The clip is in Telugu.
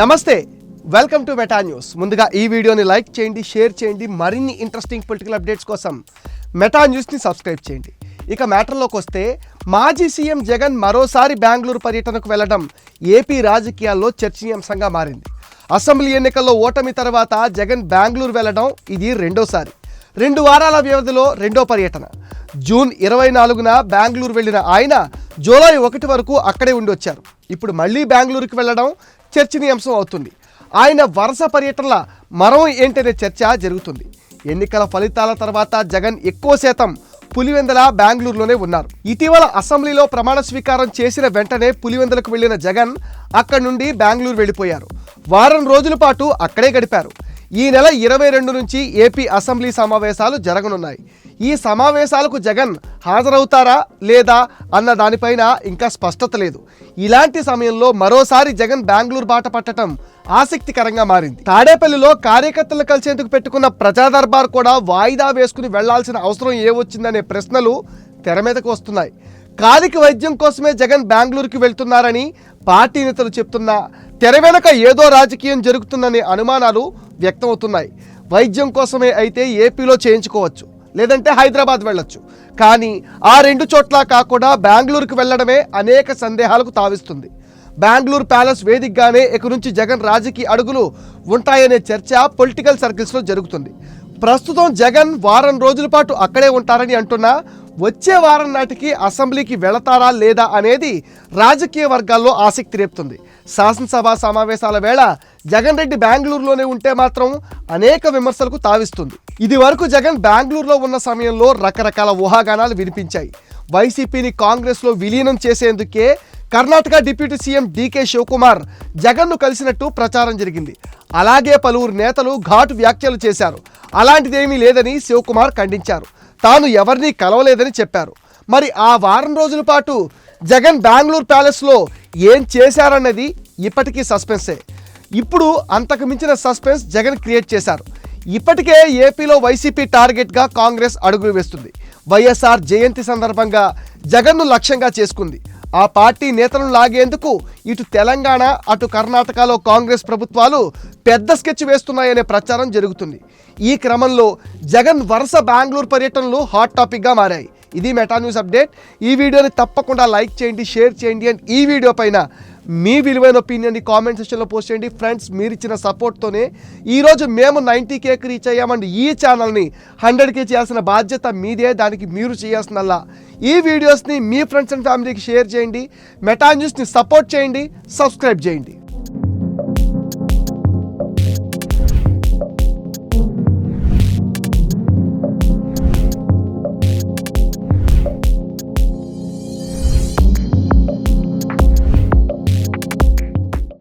నమస్తే వెల్కమ్ టు మెటా న్యూస్ ముందుగా ఈ వీడియోని లైక్ చేయండి షేర్ చేయండి మరిన్ని ఇంట్రెస్టింగ్ పొలిటికల్ అప్డేట్స్ కోసం మెటా న్యూస్ని సబ్స్క్రైబ్ చేయండి. ఇక మ్యాటర్లోకి వస్తే మాజీ సీఎం జగన్ మరోసారి బెంగళూరు పర్యటనకు వెళ్ళడం ఏపీ రాజకీయాల్లో చర్చనీయాంశంగా మారింది. అసెంబ్లీ ఎన్నికల్లో ఓటమి తర్వాత జగన్ బెంగళూరు వెళ్ళడం ఇది రెండోసారి. రెండు వారాల వ్యవధిలో రెండో పర్యటన. జూన్ ఇరవై నాలుగున బెంగళూరు వెళ్ళిన ఆయన జూలై ఒకటి వరకు అక్కడే ఉండి వచ్చారు. ఇప్పుడు మళ్ళీ బెంగళూరుకి వెళ్ళడం చర్చనీయాంశం అవుతుంది. ఆయన వరుస పర్యటనల మరం ఏంటనే చర్చ జరుగుతుంది. ఎన్నికల ఫలితాల తర్వాత జగన్ ఎక్కువ శాతం పులివెందల బెంగళూరులోనే ఉన్నారు. ఇటీవల అసెంబ్లీలో ప్రమాణ స్వీకారం చేసిన వెంటనే పులివెందలకు వెళ్ళిన జగన్ అక్కడి నుండి బెంగళూరు వెళ్ళిపోయారు. వారం రోజుల పాటు అక్కడే గడిపారు. ఈ నెల ఇరవై రెండు నుంచి ఏపీ అసెంబ్లీ సమావేశాలు జరగనున్నాయి. ఈ సమావేశాలకు జగన్ హాజరవుతారా లేదా అన్న దానిపైన ఇంకా స్పష్టత లేదు. ఇలాంటి సమయంలో మరోసారి జగన్ బెంగళూరు బాట పట్టడం ఆసక్తికరంగా మారింది. తాడేపల్లిలో కార్యకర్తలు కలిసేందుకు పెట్టుకున్న ప్రజా దర్బార్ కూడా వాయిదా వేసుకుని వెళ్ళాల్సిన అవసరం ఏమొచ్చిందనే ప్రశ్నలు తెర మీదకు వస్తున్నాయి. కాలికి వైద్యం కోసమే జగన్ బెంగళూరుకి వెళ్తున్నారని పార్టీ నేతలు చెప్తున్నా తెర వెనక ఏదో రాజకీయం జరుగుతుందనే అనుమానాలు వ్యక్తమవుతున్నాయి. వైద్యం కోసమే అయితే ఏపీలో చేయించుకోవచ్చు లేదంటే హైదరాబాద్ వెళ్ళొచ్చు. కానీ ఆ రెండు చోట్ల కాకుండా బెంగళూరుకు వెళ్ళడమే అనేక సందేహాలకు తావిస్తుంది. బెంగళూరు ప్యాలెస్ వేదికగానే ఇక నుంచి జగన్ రాజకీయ అడుగులు ఉంటాయనే చర్చ పొలిటికల్ సర్కిల్స్లో జరుగుతుంది. ప్రస్తుతం జగన్ వారం రోజుల పాటు అక్కడే ఉంటారని అంటున్నా వచ్చే వారం నాటికి అసెంబ్లీకి వెళతారా లేదా అనేది రాజకీయ వర్గాల్లో ఆసక్తి రేపుతుంది. శాసనసభ సమావేశాల వేళ జగన్ రెడ్డి బెంగళూరులోనే ఉంటే మాత్రం అనేక విమర్శలకు తావిస్తుంది. ఇది వరకు జగన్ బెంగళూరులో ఉన్న సమయంలో రకరకాల ఊహాగానాలు వినిపించాయి. వైసీపీని కాంగ్రెస్లో విలీనం చేసేందుకే కర్ణాటక డిప్యూటీ సీఎం డీకే శివకుమార్ జగన్ను కలిసినట్టు ప్రచారం జరిగింది. అలాగే పలువురు నేతలు ఘాటు వ్యాఖ్యలు చేశారు. అలాంటిదేమీ లేదని శివకుమార్ ఖండించారు. తాను ఎవరినీ కలవలేదని చెప్పారు. మరి ఆ వారం రోజుల పాటు జగన్ బెంగళూరు ప్యాలెస్లో ఏం చేశారన్నది ఇప్పటికీ సస్పెన్సే. ఇప్పుడు అంతకు మించిన సస్పెన్స్ జగన్ క్రియేట్ చేశారు. ఇప్పటికే ఏపీలో వైసీపీ టార్గెట్గా కాంగ్రెస్ అడుగులు వేస్తుంది. వైఎస్ఆర్ జయంతి సందర్భంగా జగన్ను లక్ష్యంగా చేసుకుంది. ఆ పార్టీ నేతలను లాగేందుకు ఇటు తెలంగాణ అటు కర్ణాటకలో కాంగ్రెస్ ప్రభుత్వాలు పెద్ద స్కెచ్ వేస్తున్నాయనే ప్రచారం జరుగుతుంది. ఈ క్రమంలో జగన్ వరుస బెంగళూరు పర్యటనలు హాట్ టాపిక్గా మారాయి. ఇది మెటా న్యూస్ అప్డేట్. ఈ వీడియోని తప్పకుండా లైక్ చేయండి షేర్ చేయండి. అండ్ ఈ వీడియో పైన మీ విలువైన ఒపీనియన్ని కామెంట్ సెక్షన్లో పోస్ట్ చేయండి. ఫ్రెండ్స్ మీరు ఇచ్చిన సపోర్ట్తోనే ఈరోజు మేము నైంటీ కేకి రీచ్ అయ్యామండి. ఈ ఛానల్ని హండ్రెడ్కి చేయాల్సిన బాధ్యత మీదే దానికి మీరు చేయాల్సినల్లా ఈ వీడియోస్ని మీ ఫ్రెండ్స్ అండ్ ఫ్యామిలీకి షేర్ చేయండి. మెటా న్యూస్ని సపోర్ట్ చేయండి. సబ్స్క్రైబ్ చేయండి.